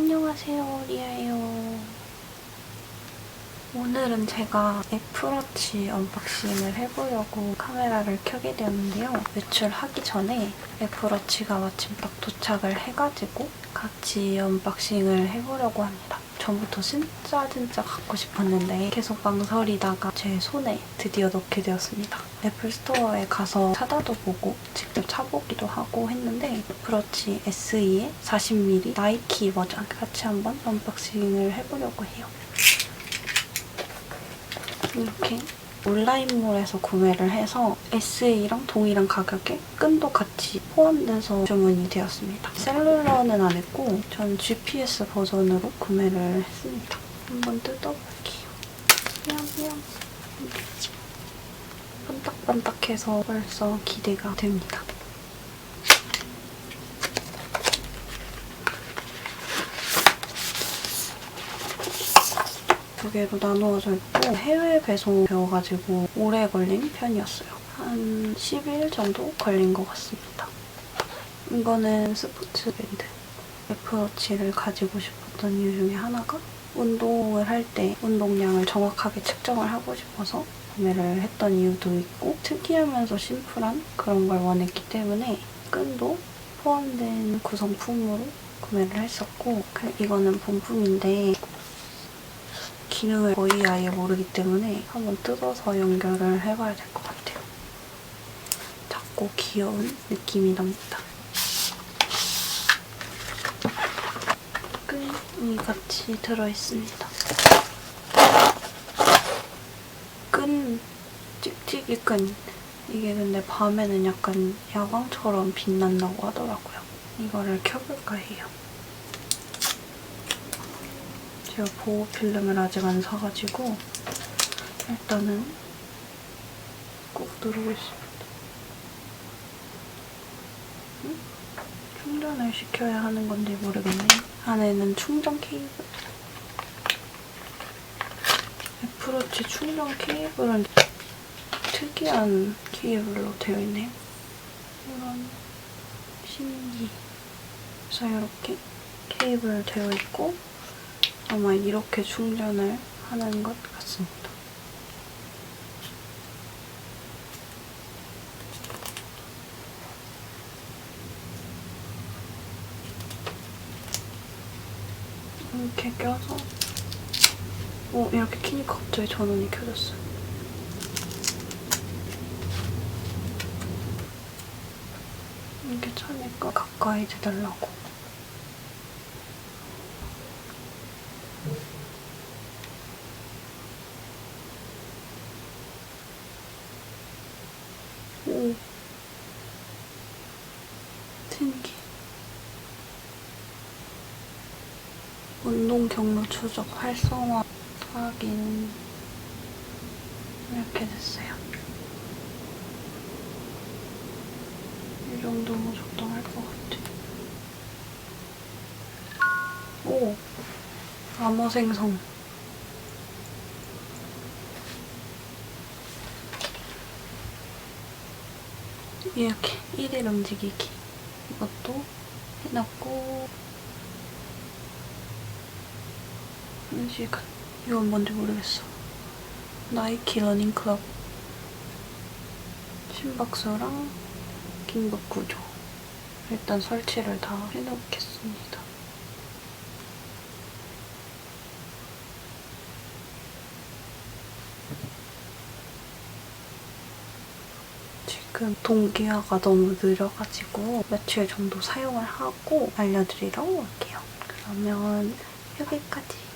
안녕하세요, 리아예요. 오늘은 제가 애플워치 언박싱을 해보려고 카메라를 켜게 되었는데요. 외출하기 전에 애플워치가 마침 딱 도착을 해가지고 같이 언박싱을 해보려고 합니다. 전부터 진짜 진짜 갖고 싶었는데 계속 망설이다가 제 손에 드디어 넣게 되었습니다. 애플 스토어에 가서 찾아도 보고 직접 차보기도 하고 했는데 애플워치 SE의 40mm 나이키 버전 같이 한번 언박싱을 해보려고 해요. 이렇게 온라인몰에서 구매를 해서 SE랑 동일한 가격에 끈도 같이 포함돼서 주문이 되었습니다. 셀룰러는 안 했고 전 GPS 버전으로 구매를 했습니다. 한번 뜯어볼게요. 냠냠. 반딱반딱해서 벌써 기대가 됩니다. 두 개로 나누어져 있고 해외 배송 되어가지고 오래 걸린 편이었어요. 한 10일 정도 걸린 것 같습니다. 이거는 스포츠 밴드. 애플워치를 가지고 싶었던 이유 중에 하나가 운동을 할 때 운동량을 정확하게 측정을 하고 싶어서 구매를 했던 이유도 있고 특이하면서 심플한 그런 걸 원했기 때문에 끈도 포함된 구성품으로 구매를 했었고 그 이거는 본품인데 기능을 거의 아예 모르기 때문에 한번 뜯어서 연결을 해봐야 될 것 같아요. 작고 귀여운 느낌이 납니다. 끈이 같이 들어있습니다. 끈, 찍찍이 끈. 이게 근데 밤에는 약간 야광처럼 빛난다고 하더라고요. 이거를 켜볼까 해요. 제가 보호 필름을 아직 안 사가지고 일단은 꼭 누르고 있습니다. 응? 충전을 시켜야 하는 건지 모르겠네. 안에는 충전 케이블. 애플워치 충전 케이블은 특이한 케이블로 되어 있네요. 이런 신기. 그래서 이렇게 케이블 되어 있고 아마 이렇게 충전을 하는 것 같습니다. 이렇게 껴서 오 이렇게 키니까 갑자기 전원이 켜졌어요. 이렇게 차니까 가까이 대달라고. 오. 신기. 운동 경로 추적 활성화 확인 이렇게 됐어요. 이 정도면 적당할 것 같아. 오, 암호 생성. 이렇게 1일 움직이기. 이것도 해놨고 1시간 이건 뭔지 모르겠어. 나이키 러닝클럽. 심박수랑 긴급 구조. 일단 설치를 다 해놓겠습니다 지금 동기화가 너무 느려가지고 며칠 정도 사용을 하고 알려드리러 올게요. 그러면 여기까지.